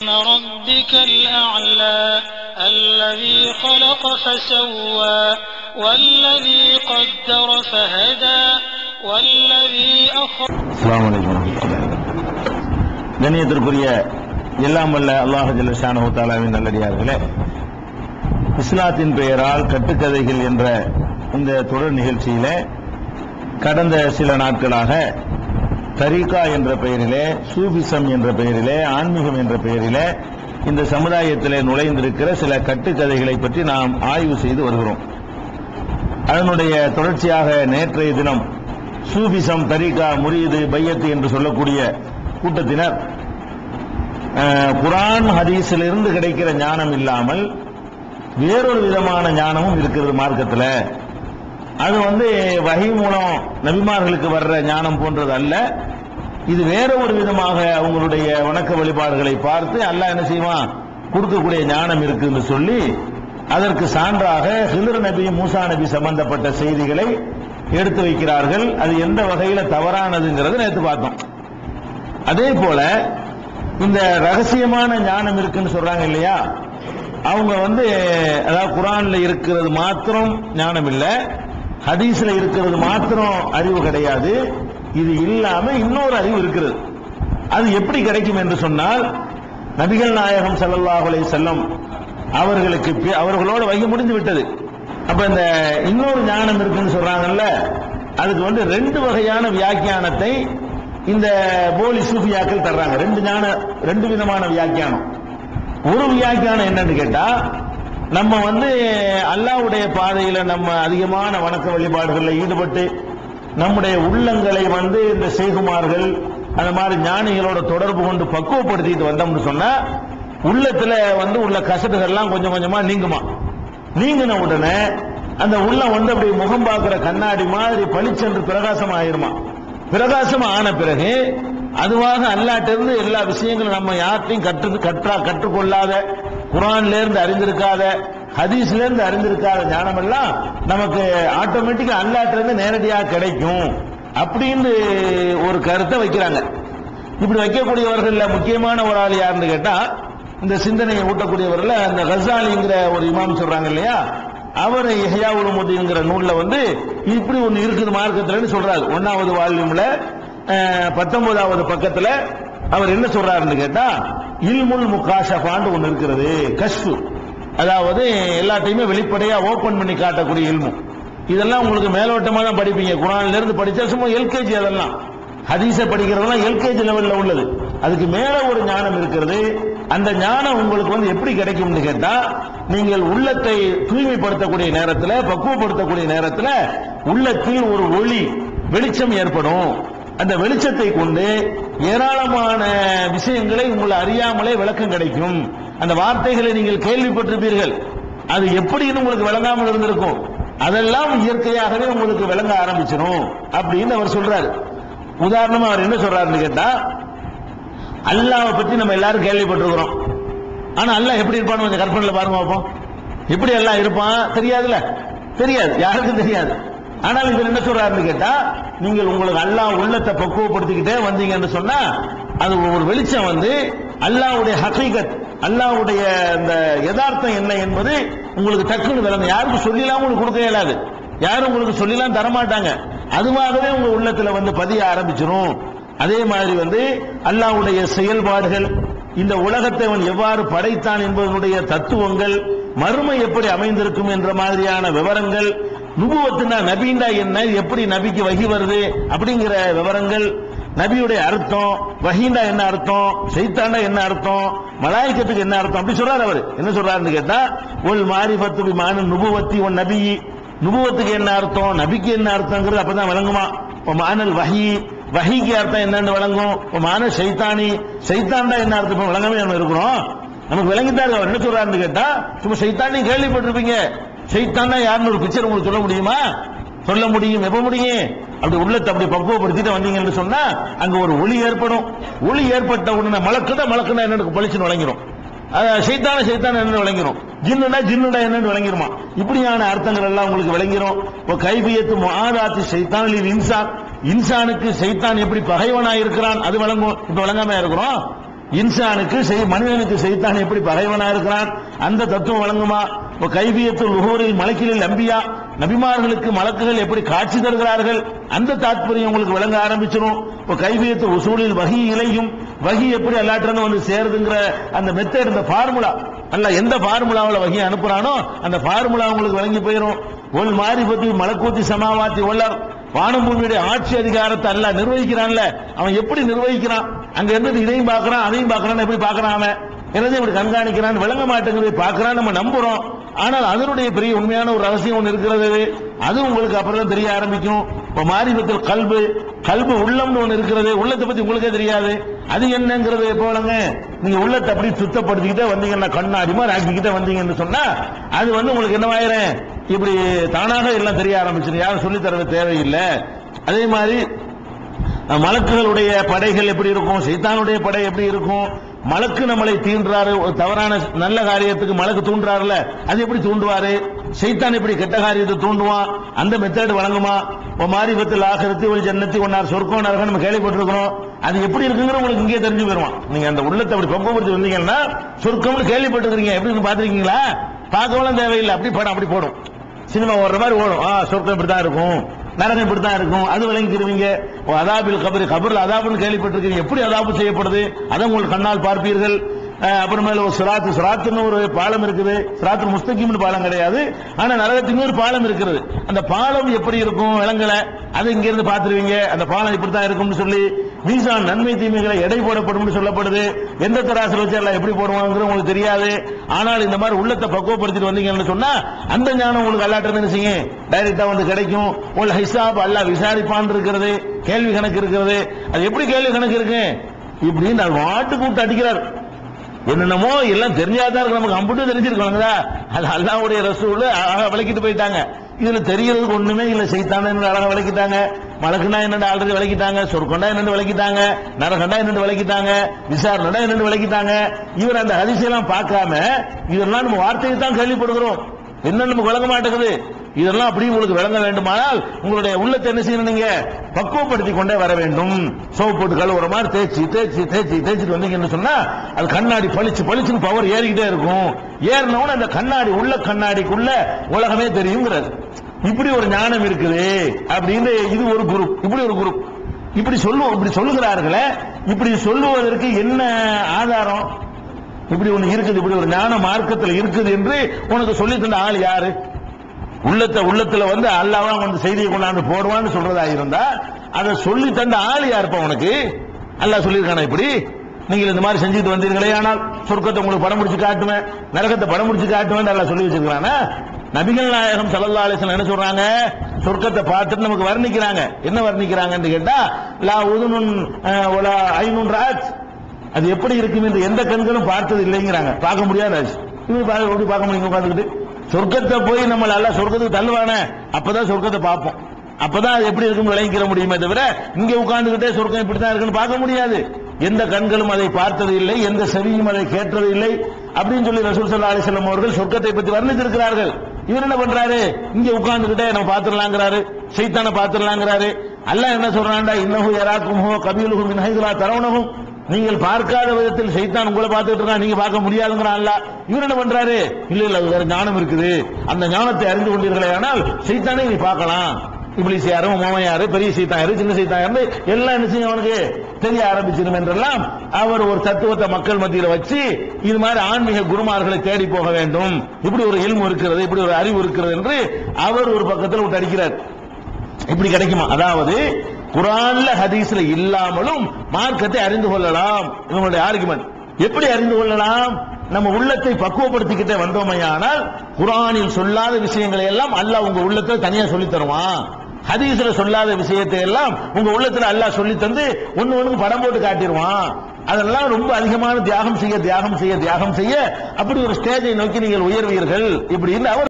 ربك الأعلى الذي خلق فسوى والذي قدر فهدى والذي أخرج அஸ்ஸலாமு அலைக்கும் வரஹ்மத்துல்லாஹி கண்ணியத்திற்குரிய எல்லாம் வல்ல அல்லாஹ் ஜல்லஷானஹு தஆலாவின் நல்லடியார்களே இஸ்லாத்தின் பெயரால் கட்டுக்கதைகள் என்ற இந்த தொடர் நிகழ்ச்சியிலே கடந்த சில நாட்களாக தரிகா என்ற பெயரிலே சூபிசம் என்ற பெயரிலே ஆன்மீகம் என்ற பெயரிலே இந்த சமுதாயத்திலே நுழைந்திருக்கிற சில கட்டுக்கதைகளை பற்றி நாம் ஆய்வு செய்து வருகிறோம். அதனுடைய தொடர்ச்சியாக நேற்றைய தினம் சூபிசம் தரிகா முரியது பையத்து என்று சொல்லக்கூடிய கூட்டத்தினர் குரான் ஹதீஸிலிருந்து கிடைக்கிற ஞானம் இல்லாமல் வேறொரு விதமான ஞானமும் இருக்கிறது மார்க்கத்தில். அது வந்து வகை மூலம் நபிமார்களுக்கு வர்ற ஞானம் போன்றது அல்ல. இது வேற ஒரு விதமாக அவங்களுடைய வணக்க வழிபாடுகளை பார்த்து அல்லாஹ் என்ன செய்வான்? கொடுக்கக்கூடிய ஞானம் இருக்குன்னு சொல்லி அதற்கு சான்றாக ஹிலர் நபி மூசா நபி சம்பந்தப்பட்ட செய்திகளை எடுத்து வைக்கிறார்கள். அது எந்த வகையில தவறானதுங்கிறது நேற்று பார்த்தோம். அதே போல இந்த ரகசியமான ஞானம் இருக்குன்னு சொல்றாங்க இல்லையா? அவங்க வந்து அதாவது குரான்ல இருக்கிறது மாத்திரம் ஞானம் இல்லை. ஹதீஸ்ல இருக்கிறது மாத்திரம் அறிவு கிடையாது. இது இல்லாம இன்னொரு அறிவு இருக்கிறது. அது எப்படி கிடைக்கும் என்று சொன்னால் நபிகள் நாயகம் ஸல்லல்லாஹு செல்லம் அவர்களுக்கு அவர்களோட வகி முடிந்து விட்டது. அப்ப இந்த இன்னொரு ஞானம் இருக்குன்னு சொல்றாங்கல்ல அதுக்கு வந்து ரெண்டு வகையான வியாக்கியானத்தை இந்த போலி சூஃபியாக்கள் தர்றாங்க. ரெண்டு ஞான ரெண்டு விதமான வியாக்கியானம். ஒரு வியாக்கியானம் என்னன்னு கேட்டா நம்ம வந்து அல்லாவுடைய பாதையில நம்ம அதிகமான வணக்க வழிபாடுகளில் ஈடுபட்டு நம்முடைய உள்ளங்களை வந்து இந்த சேகுமார்கள் அந்த மாதிரி ஞானிகளோட தொடர்பு கொண்டு பக்குவப்படுத்திட்டு வந்தோம்னு சொன்னா உள்ளத்துல வந்து உள்ள கசடுகள்லாம் கொஞ்சம் கொஞ்சமா நீங்குமா? நீங்கின உடனே அந்த உள்ளம் வந்து அப்படி முகம் பார்க்கிற கண்ணாடி மாதிரி பளிச்சென்று பிரகாசம் ஆயிருமா பிரகாசம் ஆன பிறகு அதுவாக அல்லாட்டிருந்து எல்லா விஷயங்களும் நம்ம யார்ட்டையும் கற்று கற்றா கற்றுக்கொள்ளாத குரான்ல இருந்து அறிந்திருக்காத ஹதீஸ்ல இருந்து அறிந்திருக்காத ஞானம் எல்லாம் நமக்கு ஆட்டோமேட்டிக்கா அல்லாட்ட இருந்து நேரடியாக கிடைக்கும். அப்படின்னு ஒரு கருத்தை வைக்கிறாங்க. இப்படி வைக்கக்கூடியவர்கள்ல முக்கியமான ஒரு ஆள் யாருன்னு கேட்டா இந்த சிந்தனையை ஊட்டக்கூடியவர்கள் அந்த ஹசாலிங்கிற ஒரு இமாம் சொல்றாங்க இல்லையா? அவர் இஹ்யா உலமுதிங்கிற நூல்ல வந்து இப்படி ஒன்று இருக்குது மார்க்கத்துலன்னு சொல்றாரு. ஒன்னாவது வால்யூம்ல பத்தொன்பதாவது பக்கத்துல அவர் என்ன சொல்றாருன்னு கேட்டா இல்முல் முகாஷபான்னு ஒண்ணு இருக்கிறது கஷ்பு. அதாவது எல்லாத்தையுமே வெளிப்படையா ஓபன் பண்ணி காட்டக்கூடிய இல்மு. இதெல்லாம் உங்களுக்கு மேலோட்டமா தான் படிப்பீங்க. குரான்ல இருந்து படிச்சா சும்மா எல்கேஜி அதெல்லாம். ஹதீச படிக்கிறதெல்லாம் எல்கேஜி லெவல்ல உள்ளது. அதுக்கு மேல ஒரு ஞானம் இருக்கிறது. அந்த ஞானம் உங்களுக்கு வந்து எப்படி கிடைக்கும்னு கேட்டா நீங்கள் உள்ளத்தை தூய்மைப்படுத்தக்கூடிய நேரத்தில் பக்குவப்படுத்தக்கூடிய நேரத்தில் உள்ளத்தில் ஒரு ஒளி வெளிச்சம் ஏற்படும். அந்த வெளிச்சத்தை கொண்டு ஏராளமான விஷயங்களை உங்களை அறியாமலே விளக்கம் கிடைக்கும். அந்த வார்த்தைகளை நீங்கள் கேள்விப்பட்டிருப்பீர்கள். அது எப்படின்னு உங்களுக்கு விளங்காமல் இருந்திருக்கும். அதெல்லாம் இயற்கையாகவே உங்களுக்கு விளங்க ஆரம்பிச்சிடும் அப்படின்னு அவர் சொல்றாரு. உதாரணமா அவர் என்ன சொல்றாருன்னு கேட்டா அல்லாவை பத்தி நம்ம எல்லாரும் கேள்விப்பட்டிருக்கிறோம். ஆனா அல்லாஹ் எப்படி இருப்பான்னு கொஞ்சம் கற்பனையில் பாருங்க பார்ப்போம் எப்படி எல்லாம் இருப்பான்? தெரியாதுல்ல? தெரியாது. யாருக்கும் தெரியாது. ஆனால் இவர் என்ன சொல்றாருன்னு கேட்டா நீங்கள் உங்களுக்கு அல்லாஹ் உள்ளத்தை பக்குவப்படுத்திக்கிட்டே வந்தீங்கன்னு சொன்னா அது ஒரு வெளிச்சம் வந்து அல்லாஹ்வுடைய ஹசீகத் அல்லாஹ்வுடைய அந்த யதார்த்தம் என்ன என்பது உங்களுக்கு டக்குன்னு தரணும் யாருக்கும் சொல்லிலாம் உங்களுக்கு கொடுக்க இயலாது யாரும் உங்களுக்கு சொல்லிலாம் தரமாட்டாங்க. அதுவாகவே உங்க உள்ளத்துல வந்து பதிய ஆரம்பிச்சிடும் அதே மாதிரி வந்து அல்லாஹ்வுடைய செயல்பாடுகள் இந்த உலகத்தை அவன் எவ்வாறு படைத்தான் என்பதனுடைய தத்துவங்கள் மறுமை எப்படி அமைந்திருக்கும் என்ற மாதிரியான விவரங்கள் நுபுவத்துனா நபீண்டா என்ன? எப்படி நபிக்கு வகி வருது? அப்படிங்கிற விவரங்கள் நபியுடைய அர்த்தம். வஹீண்டா என்ன அர்த்தம்? சைத்தாண்டா என்ன அர்த்தம்? மலாய்க்கத்துக்கு என்ன அர்த்தம்? அப்படி சொல்றாரு அவர். என்ன சொல்றாருன்னு கேட்டா மாறி பத்து பிமான நுபுவத்தி உன் நபி நுபுவத்துக்கு என்ன அர்த்தம்? நபிக்கு என்ன அர்த்தங்கிறது அப்பதான் விளங்குமா? இப்போ மானல் வஹி வஹிக்கு அர்த்தம் என்னன்னு விளங்கும். இப்போ மான சைத்தானி. செய்தாண்டா என்ன அர்த்தம்? விளங்கவே நம்ம இருக்கிறோம். நமக்கு விளங்கிட்டாரு அவர். என்ன சொல்றாருன்னு கேட்டா சும்மா சைத்தானி கேள்விப்பட்டிருப்பீங்க. சைத்தான்னா யாருன்னு ஒரு பிக்சர் உங்களுக்கு சொல்ல முடியுமா? சொல்ல முடியும். எப்ப முடியும்? அப்படி உள்ளத்தை அப்படி பக்குவப்படுத்திட்டு வந்தீங்கன்னு சொன்னா அங்க ஒரு ஒளி ஏற்படும். ஒளி ஏற்பட்ட உடனே மலக்குதா மலக்குனா என்னன்னு பளிச்சுன்னு வழங்கிரும் சைத்தான சைத்தான என்னன்னு விளங்கிரும். ஜின்னுடா ஜின்னுடா என்னன்னு விளங்கிருமா? இப்படியான அர்த்தங்கள் எல்லாம் உங்களுக்கு விளங்கிரும். இப்போ கைபியத்து மாதாத்து சைத்தானில் இன்சான் இன்சானுக்கு சைத்தான் எப்படி பகைவனா இருக்கிறான் அது விளங்கும். இப்ப விளங்காம இருக்கிறோம்? இன்சானுக்கு செய் மனிதனுக்கு செய்தான் எப்படி பகைவனா இருக்கிறான்? அந்த தத்துவம் வழங்குமா இப்போ கைபியத்து லுகூரில் மலக்கிலில் அம்பியா நபிமார்களுக்கு மலக்குகள் எப்படி காட்சி தருகிறார்கள்? அந்த தாத்பரியம் உங்களுக்கு விளங்க ஆரம்பிச்சிடும். இப்போ கைபியத்து உசூலில் வகி இலையும் வகி எப்படி எல்லாட்டிருந்து வந்து சேருதுங்கிற அந்த மெத்தட் இந்த ஃபார்முலா அல்ல எந்த ஃபார்முலாவில் வகி அனுப்புறானோ அந்த ஃபார்முலா உங்களுக்கு விளங்கி போயிடும் ஒல் மாரிபத்தி மலக்கூத்தி சமாவாத்தி உள்ளார் வானம் பூமியுடைய ஆட்சி அதிகாரத்தை அல்ல நிர்வகிக்கிறான்ல. அவன் எப்படி நிர்வகிக்கிறான்? அங்க இருந்து இதையும் பார்க்கறான் அதையும் பார்க்கறான் எப்படி பார்க்கறான் அவன். என்னது இப்படி கண்காணிக்கிறான்? விளங்க மாட்டேங்கிறது பார்க்கறான் நம்ம நம்புறோம். ஆனால் அதனுடைய பெரிய உண்மையான ஒரு ரகசியம் ஒன்று இருக்கிறது. அது உங்களுக்கு அப்புறம் தான் தெரிய ஆரம்பிக்கும். இப்போ மாரிபத்தில் கல்பு கல்பு உள்ளம்னு ஒன்று இருக்கிறது. உள்ளத்தை பத்தி உங்களுக்கே தெரியாது. அது என்னங்கிறது போலங்க நீங்க உள்ளத்தை அப்படி சுத்தப்படுத்திக்கிட்டே வந்தீங்கன்னா கண்ணாடி மாதிரி ஆக்கிக்கிட்டே வந்தீங்கன்னு சொன்னா அது வந்து உங்களுக்கு என்னவாயிரும்? இப்படி தானாக எல்லாம் தெரிய ஆரம்பிச்சிடும் யாரும் சொல்லித் தர தேவையில்லை. அதே மாதிரி மலக்குகளுடைய படைகள் எப்படி இருக்கும்? சைத்தானுடைய படை எப்படி இருக்கும்? மலக்கு நம்மளை தீண்டுறாரு ஒரு தவறான நல்ல காரியத்துக்கு மலக்கு தூண்டுறாருல அது எப்படி தூண்டுவாரு? சைத்தான் எப்படி கெட்ட காரியத்தை தூண்டுவான்? அந்த மெத்தட் வழங்குமா? இப்போ மாரிபத்தில் ஆகிரத்தி ஒரு ஜன்னத்தி ஒன்னார் சொர்க்கம் நரகம் நம்ம கேள்விப்பட்டிருக்கிறோம். அது எப்படி இருக்குங்கிற உங்களுக்கு இங்கே தெரிஞ்சு போயிருவான். நீங்க அந்த உள்ளத்தை அப்படி பக்குவப்படுத்தி வந்தீங்கன்னா சொர்க்கம்னு கேள்விப்பட்டிருக்கீங்க எப்படின்னு பாத்திருக்கீங்களா பார்க்கவும் தேவையில்லை. அப்படி படம் அப்படி போடும். சினிமா ஓடுற மாதிரி ஓடும். ஆ சொர்க்கம் இப்படி தான் இருக்கும். நரகம் இப்படி தான் இருக்கும். அது விளங்கிடுவீங்க ஓ, அதாபில் கபரு. கபரில் அதாபுன்னு கேள்விப்பட்டிருக்கீங்க. எப்படி அதாபு செய்யப்படுது? அதை உங்கள் கண்ணால் பார்ப்பீர்கள். அப்புறமேல ஒரு சிராத்து. சிராத்துன்னு ஒரு பாலம் இருக்குது. சிராத்து முஸ்தகிம்னு பாலம் கிடையாது. ஆனா நரகத்துக்கு ஒரு பாலம் இருக்கிறது. அந்த பாலம் எப்படி இருக்கும்? விலங்குல அது இங்கேருந்து பார்த்துருவீங்க. பாத்துருவீங்க அந்த பாலம் இப்படி தான் இருக்கும்னு சொல்லி மீசான் நன்மை தீமைகளை எடை போடப்படும் சொல்லப்படுது. எந்த தராசில் வச்சு எல்லாம் எப்படி போடுவாங்கிறது உங்களுக்கு தெரியாது. ஆனால் இந்த மாதிரி உள்ளத்தை பக்குவப்படுத்திட்டு வந்தீங்கன்னு சொன்னா அந்த ஞானம் உங்களுக்கு அல்லாட்டு நினைச்சிங்க டைரக்டா வந்து கிடைக்கும். உங்கள் ஹிசாப் அல்லாஹ் விசாரிப்பான் இருக்கிறது. கேள்வி கணக்கு இருக்கிறது. அது எப்படி கேள்வி கணக்கு இருக்கு? இப்படின்னு நான் வாட்டு கூப்பிட்டு அடிக்கிறார். என்னென்னமோ எல்லாம் தெரிஞ்சாதான் இருக்கு. நமக்கு அம்புட்டும் தெரிஞ்சிருக்கணுங்களா அது அல்லாவுடைய ரசூல் அழகா விளக்கிட்டு போயிட்டாங்க. இதுல தெரியறதுக்கு ஒண்ணுமே இல்ல. சைத்தான அழகாக அழகா விளக்கிட்டாங்க. மலக்குனா என்னன்னு ஆல்ரெடி விளக்கிட்டாங்க சொர்க்கண்டா என்னன்னு விளக்கிட்டாங்க நரகண்டா என்னன்னு விளக்கிட்டாங்க விசாரணைடா என்னன்னு விளக்கிட்டாங்க இவர் அந்த அதிசயெல்லாம் பார்க்காம இதெல்லாம் நம்ம வார்த்தையை தான் கேள்விப்படுகிறோம். என்ன நமக்கு விளங்க மாட்டேங்குது? இதெல்லாம் அப்படி உங்களுக்கு விளங்க வேண்டுமானால் உங்களுடைய உள்ளத்தை என்ன செய்யணும் நீங்க? பக்குவப்படுத்தி கொண்டே வர வேண்டும். சோப்பு போட்டு கழுவுற மாதிரி தேய்ச்சி தேய்ச்சி தேய்ச்சி தேய்ச்சிட்டு வந்தீங்கன்னு சொன்னா அது கண்ணாடி பளிச்சு பளிச்சுன்னு பவர் ஏறிக்கிட்டே இருக்கும். ஏறினவன அந்த கண்ணாடி உள்ள கண்ணாடிக்குள்ள உலகமே தெரியுங்கிறது இப்படி ஒரு ஞானம் இருக்குது அப்படின்னு இது ஒரு குரூப் இப்படி ஒரு குரூப் இப்படி சொல்லுவோம் இப்படி சொல்லுகிறார்களே இப்படி சொல்லுவதற்கு என்ன ஆதாரம்? இப்படி ஒண்ணு இருக்குது இப்படி ஒரு ஞான மார்க்கத்தில் இருக்குது என்று உனக்கு சொல்லி தந்த ஆள் யாரு? உள்ளத்தை உள்ளத்துல வந்து அல்லாவா வந்து செய்தியை கொண்டாந்து போடுவான்னு சொல்றதா இருந்தா அதை சொல்லி தந்த ஆள் யாருப்பா உனக்கு? அல்லாஹ் சொல்லியிருக்கானா இப்படி? நீங்கள் இந்த மாதிரி செஞ்சுட்டு வந்தீர்களே ஆனால் சொர்க்கத்தை உங்களுக்கு படம் முடிச்சு காட்டுவேன் நரகத்தை படம் முடிச்சு காட்டுவேன் நல்லா சொல்லி வச்சிருக்கானா நபிகள் நாயகம் சல்லா அலிஸ்லாம் என்ன சொல்றாங்க? சொர்க்கத்தை பார்த்துட்டு நமக்கு வர்ணிக்கிறாங்க. என்ன வர்ணிக்கிறாங்கன்னு கேட்டா லா உதுனுன் ஒலா ஐநூன் ராஜ் அது எப்படி இருக்கும் என்று எந்த கண்களும் பார்த்தது இல்லைங்கிறாங்க. பார்க்க முடியாது ராஜ் இது எப்படி பார்க்க முடியும்? உட்காந்துக்கிட்டு சொர்க்கத்தை போய் நம்ம நல்லா சொர்க்கத்துக்கு தள்ளுவானே. அப்பதான் சொர்க்கத்தை பார்ப்போம். அப்பதான் அது எப்படி இருக்கும் விளங்கிக்கிற முடியுமே தவிர இங்க உட்கார்ந்துகிட்டே சொர்க்கம் இப்படி தான் இருக்குன்னு பார்க்க முடியாது. எந்த கண்களும் அதை பார்த்தது இல்லை எந்த செவியும் அதை கேட்டது இல்லை. அப்படின்னு சொல்லி ரசூல் சல்லா அலிசல்லம் அவர்கள் சொர்க்கத்தை பற்றி வர்ணித்திருக்கிறார்கள். இவர் என்ன பண்றாரு? இங்க உட்கார்ந்துகிட்டே நம்ம பாத்துடலாங்கிறாரு சைத்தான பாத்துடலாங்கிறாரு அல்லாஹ் என்ன சொல்றான்டா? இன்னஹு யராக்கும் ஹோ கபீலுஹு மின் ஹைதுலா நீங்கள் பார்க்காத விதத்தில் சைத்தான் உங்களை பார்த்துட்டு இருக்கான் நீங்க பார்க்க முடியாதுங்கிறான் அல்ல இவர் என்ன பண்றாரு? இல்ல இல்ல வேற ஞானம் இருக்குது. அந்த ஞானத்தை அறிந்து கொண்டீர்களே ஆனால் சைத்தானே நீ பார்க்கலாம். இப்ளீஸ் யாரு மோமன் யாரு பெரிய சைத்தான் யாரு சின்ன சைத்தான் யாரு எல்லாம் என்ன செய்யும் அவனுக்கு? தெரிய ஆரம்பிச்சிடும் என்றெல்லாம் அவர் ஒரு தத்துவத்தை மக்கள் மத்தியில வச்சு இது மாதிரி ஆன்மீக குருமார்களை தேடி போக வேண்டும். இப்படி ஒரு இல்மு இருக்கிறது இப்படி ஒரு அறிவு இருக்கிறது என்று அவர் ஒரு பக்கத்தில் விட்டு அடிக்கிறார். இப்படி கிடைக்குமா? அதாவது குரான்ல ஹதீஸ்ல இல்லாமலும் மார்க்கத்தை அறிந்து கொள்ளலாம். இவங்களுடைய ஆர்குமெண்ட் எப்படி அறிந்து கொள்ளலாம்? நம்ம உள்ளத்தை பக்குவப்படுத்திக்கிட்டே வந்தோமையானால் குரானில் சொல்லாத விஷயங்களை எல்லாம் அல்லாஹ் உங்க உள்ளத்தை தனியா சொல்லி தருவான். ஹதீஸ்ல சொல்லாத விஷயத்தை எல்லாம் உங்க உள்ளத்துல அல்லாஹ் சொல்லி தந்து ஒண்ணு ஒண்ணுக்கு படம் போட்டு காட்டிடுவான். அதெல்லாம் ரொம்ப அதிகமான தியாகம் செய்ய தியாகம் செய்ய தியாகம் செய்ய அப்படி ஒரு ஸ்டேஜை நோக்கி நீங்கள் உயர்வீர்கள். இப்படின்னு அவர்